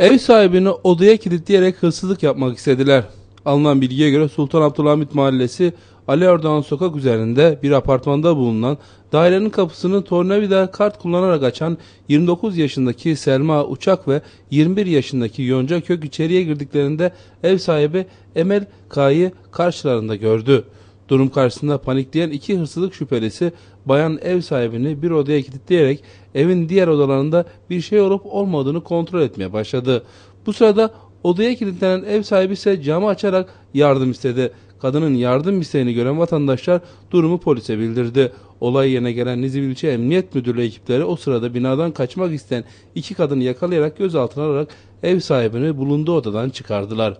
Ev sahibini odaya kilitleyerek hırsızlık yapmak istediler. Alınan bilgiye göre Sultan Abdülhamit Mahallesi Ali Erdoğan sokak üzerinde bir apartmanda bulunan dairenin kapısını tornavida kart kullanarak açan 29 yaşındaki Selma Uçak ve 21 yaşındaki Yonca Kök içeriye girdiklerinde ev sahibi Emel K'yı karşılarında gördü. Durum karşısında panikleyen iki hırsızlık şüphelisi bayan ev sahibini bir odaya kilitleyerek evin diğer odalarında bir şey olup olmadığını kontrol etmeye başladı. Bu sırada odaya kilitlenen ev sahibi ise camı açarak yardım istedi. Kadının yardım isteğini gören vatandaşlar durumu polise bildirdi. Olay yerine gelen Nizip İlçe Emniyet Müdürlüğü ekipleri o sırada binadan kaçmak isteyen iki kadını yakalayarak gözaltına alarak ev sahibini bulunduğu odadan çıkardılar.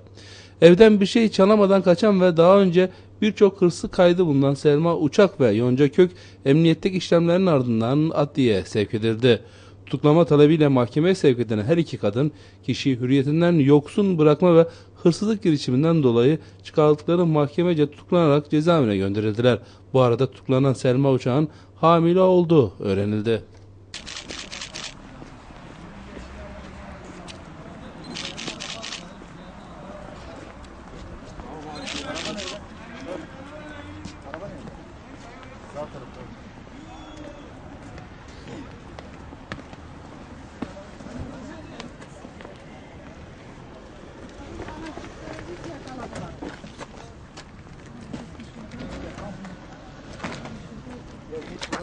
Evden bir şey çalamadan kaçan ve daha önce birçok hırsız kaydı bulunan Selma Uçak ve Yonca Kök emniyetteki işlemlerin ardından adliyeye sevk edildi. Tutuklama talebiyle mahkemeye sevk edilen her iki kadın kişiyi hürriyetinden yoksun bırakma ve hırsızlık girişiminden dolayı çıkardıkları mahkemece tutuklanarak cezaevine gönderildiler. Bu arada tutuklanan Selma Uçak'ın hamile olduğu öğrenildi. Araba ne? Sağ tarafta.